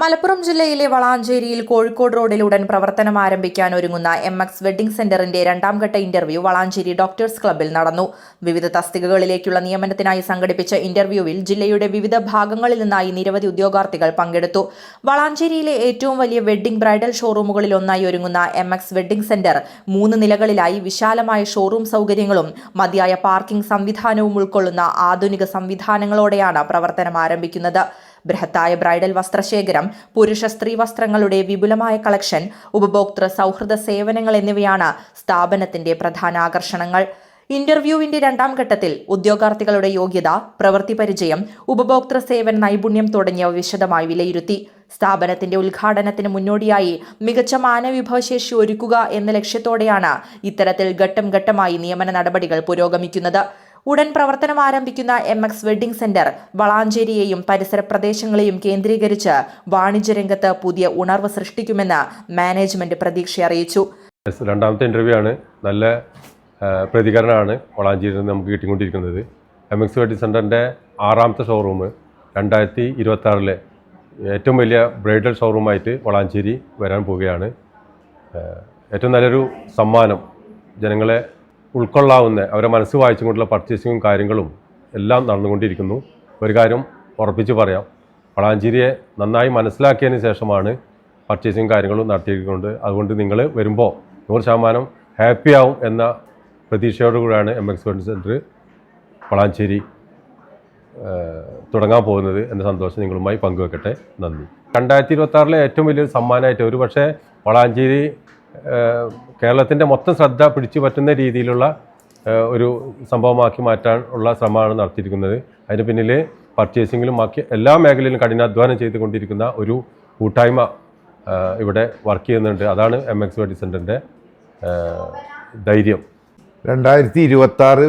മലപ്പുറം ജില്ലയിലെ വളാഞ്ചേരിയിൽ കോഴിക്കോട് റോഡിൽ ഉടൻ പ്രവർത്തനം ആരംഭിക്കാൻ ഒരുങ്ങുന്ന എം എക്സ് വെഡ്ഡിംഗ് സെന്ററിന്റെ രണ്ടാം ഘട്ട ഇന്റർവ്യൂ വളാഞ്ചേരി ഡോക്ടേഴ്സ് ക്ലബ്ബിൽ നടന്നു. വിവിധ തസ്തികകളിലേക്കുള്ള നിയമനത്തിനായി സംഘടിപ്പിച്ച ഇന്റർവ്യൂവിൽ ജില്ലയുടെ വിവിധ ഭാഗങ്ങളിൽ നിന്നായി നിരവധി ഉദ്യോഗാർത്ഥികൾ പങ്കെടുത്തു. വളാഞ്ചേരിയിലെ ഏറ്റവും വലിയ വെഡ്ഡിംഗ് ബ്രൈഡൽ ഷോറൂമുകളിൽ ഒന്നായി ഒരുങ്ങുന്ന എം എക്സ് വെഡ്ഡിംഗ് സെന്റർ മൂന്ന് നിലകളിലായി വിശാലമായ ഷോറൂം സൗകര്യങ്ങളും മതിയായ പാർക്കിംഗ് സംവിധാനവും ഉൾക്കൊള്ളുന്ന ആധുനിക സംവിധാനങ്ങളോടെയാണ് പ്രവർത്തനം ആരംഭിക്കുന്നത്. ബൃഹത്തായ ബ്രൈഡൽ വസ്ത്രശേഖരം പുരുഷ സ്ത്രീ വസ്ത്രങ്ങളുടെ വിപുലമായ കളക്ഷൻ ഉപഭോക്തൃ സൗഹൃദ സേവനങ്ങൾ എന്നിവയാണ് സ്ഥാപനത്തിന്റെ പ്രധാന ആകർഷണങ്ങൾ. ഇന്റർവ്യൂവിന്റെ രണ്ടാം ഘട്ടത്തിൽ ഉദ്യോഗാർത്ഥികളുടെ യോഗ്യത പ്രവൃത്തി പരിചയം ഉപഭോക്തൃ സേവന നൈപുണ്യം തുടങ്ങിയവ വിശദമായി വിലയിരുത്തി. സ്ഥാപനത്തിന്റെ ഉദ്ഘാടനത്തിന് മുന്നോടിയായി മികച്ച മാനവിഭവശേഷി ഒരുക്കുക എന്ന ലക്ഷ്യത്തോടെയാണ് ഇത്തരത്തിൽ ഘട്ടം ഘട്ടമായി നിയമന നടപടികൾ പുരോഗമിക്കുന്നത്. ഉടൻ പ്രവർത്തനം ആരംഭിക്കുന്ന എം എക്സ് വെഡ്ഡിംഗ് സെന്റർ വളാഞ്ചേരിയെയും പരിസര പ്രദേശങ്ങളെയും കേന്ദ്രീകരിച്ച് വാണിജ്യരംഗത്ത് പുതിയ ഉണർവ് സൃഷ്ടിക്കുമെന്ന് മാനേജ്മെന്റ് പ്രതീക്ഷ അറിയിച്ചു. രണ്ടാമത്തെ ഇന്റർവ്യൂ ആണ്. നല്ല പ്രതികരണമാണ് വളാഞ്ചേരിയിൽ നിന്ന് നമുക്ക് കിട്ടിക്കൊണ്ടിരിക്കുന്നത്. എം എക്സ് വെഡ്ഡിംഗ് സെന്ററിന്റെ ആറാമത്തെ ഷോറൂം രണ്ടായിരത്തി ഇരുപത്താറിലെ ഏറ്റവും വലിയ ബ്രൈഡൽ ഷോറൂമായിട്ട് വളാഞ്ചേരി വരാൻ പോവുകയാണ്. ഏറ്റവും നല്ലൊരു സമ്മാനം ജനങ്ങളെ ഉൾക്കൊള്ളാവുന്ന അവരെ മനസ്സ് വായിച്ചുകൊണ്ടുള്ള പർച്ചേസിങ്ങും കാര്യങ്ങളും എല്ലാം നടന്നുകൊണ്ടിരിക്കുന്നു. ഒരു കാര്യം ഉറപ്പിച്ച് പറയാം. വളാഞ്ചേരിയെ നന്നായി മനസ്സിലാക്കിയതിന് ശേഷമാണ് പർച്ചേസിങ് കാര്യങ്ങളും നടത്തിയിട്ടുണ്ട് അതുകൊണ്ട് നിങ്ങൾ വരുമ്പോൾ നൂറ് ശതമാനം ഹാപ്പി ആവും എന്ന പ്രതീക്ഷയോടുകൂടിയാണ് M X world centre Valanchery തുടങ്ങാൻ പോകുന്നത് എന്ന സന്തോഷം നിങ്ങളുമായി പങ്കുവെക്കട്ടെ. നന്ദി. രണ്ടായിരത്തി ഇരുപത്തി ആറിലെ ഏറ്റവും വലിയൊരു സമ്മാനമായിട്ട് ഒരു പക്ഷേ വളാഞ്ചേരി കേരളത്തിന്റെ മൊത്തം ശ്രദ്ധ പിടിച്ചു പറ്റുന്ന രീതിയിലുള്ള ഒരു സംഭവമാക്കി മാറ്റാൻ ഉള്ള ശ്രമമാണ് നടത്തിയിരിക്കുന്നത്. അതിന് പിന്നിൽ പർച്ചേസിങ്ങിലും ബാക്കി എല്ലാ മേഖലയിലും കഠിനാധ്വാനം ചെയ്തുകൊണ്ടിരിക്കുന്ന ഒരു കൂട്ടായ്മ ഇവിടെ വർക്ക് ചെയ്യുന്നുണ്ട്. അതാണ് എം എക്സ് വേഡി സെന്ററിന്റെ ധൈര്യം. രണ്ടായിരത്തി ഇരുപത്തി ആറ്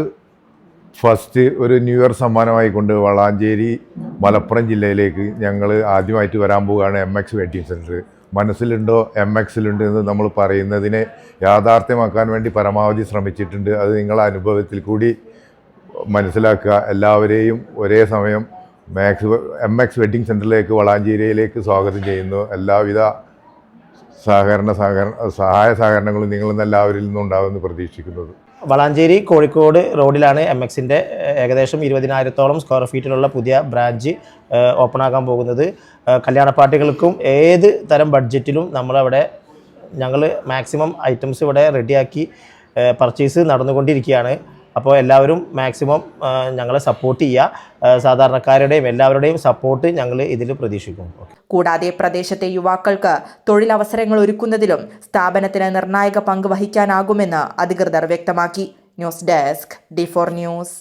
ഫസ്റ്റ് ഒരു ന്യൂ ഇയർ സമ്മാനമായിക്കൊണ്ട് വളാഞ്ചേരി മലപ്പുറം ജില്ലയിലേക്ക് ഞങ്ങൾ ആദ്യമായിട്ട് വരാൻ പോവുകയാണ് എം എക്സ് വെഡിങ് സെന്റർ മനസ്സിലുണ്ടോ? എം എക്സിലുണ്ട് എന്ന് നമ്മൾ പറയുന്നതിനെ യാഥാർത്ഥ്യമാക്കാൻ വേണ്ടി പരമാവധി ശ്രമിച്ചിട്ടുണ്ട്. അത് നിങ്ങളെ അനുഭവത്തിൽ കൂടി മനസ്സിലാക്കുക. എല്ലാവരെയും ഒരേ സമയം മാക്സ് എം എക്സ് വെഡിങ് സെന്ററിലേക്ക് വളാഞ്ചേരിയിലേക്ക് സ്വാഗതം ചെയ്യുന്നു. എല്ലാവിധ സഹകരണ സഹകരണ സഹായ സഹകരണങ്ങളും നിങ്ങളിൽ എല്ലാവരിൽ നിന്നും ഉണ്ടാകുമെന്ന് പ്രതീക്ഷിക്കുന്നത് വളാഞ്ചേരി കോഴിക്കോട് റോഡിലാണ് എം എക്സിന്റെ ഏകദേശം ഇരുപതിനായിരത്തോളം സ്ക്വയർ ഫീറ്റിലുള്ള പുതിയ ബ്രാഞ്ച് ഓപ്പൺ ആക്കാൻ പോകുന്നത്. കല്യാണ പാർട്ടികൾക്കും ഏത് തരം ബഡ്ജറ്റിലും നമ്മളവിടെ ഞങ്ങൾ മാക്സിമം ഐറ്റംസ് ഇവിടെ റെഡിയാക്കി പർച്ചേസ് നടന്നുകൊണ്ടിരിക്കുകയാണ്. അപ്പോൾ എല്ലാവരും മാക്സിമം ഞങ്ങളെ സപ്പോർട്ട് ചെയ്യുക. സാധാരണക്കാരുടെയും എല്ലാവരുടെയും സപ്പോർട്ട് ഞങ്ങൾ ഇതിൽ പ്രതീക്ഷിക്കുന്നു. കൂടാതെ പ്രദേശത്തെ യുവാക്കൾക്ക് തൊഴിലവസരങ്ങൾ ഒരുക്കുന്നതിലും സ്ഥാപനത്തിന് നിർണായക പങ്ക് വഹിക്കാനാകുമെന്ന് അധികൃതർ വ്യക്തമാക്കി. News desk D four news.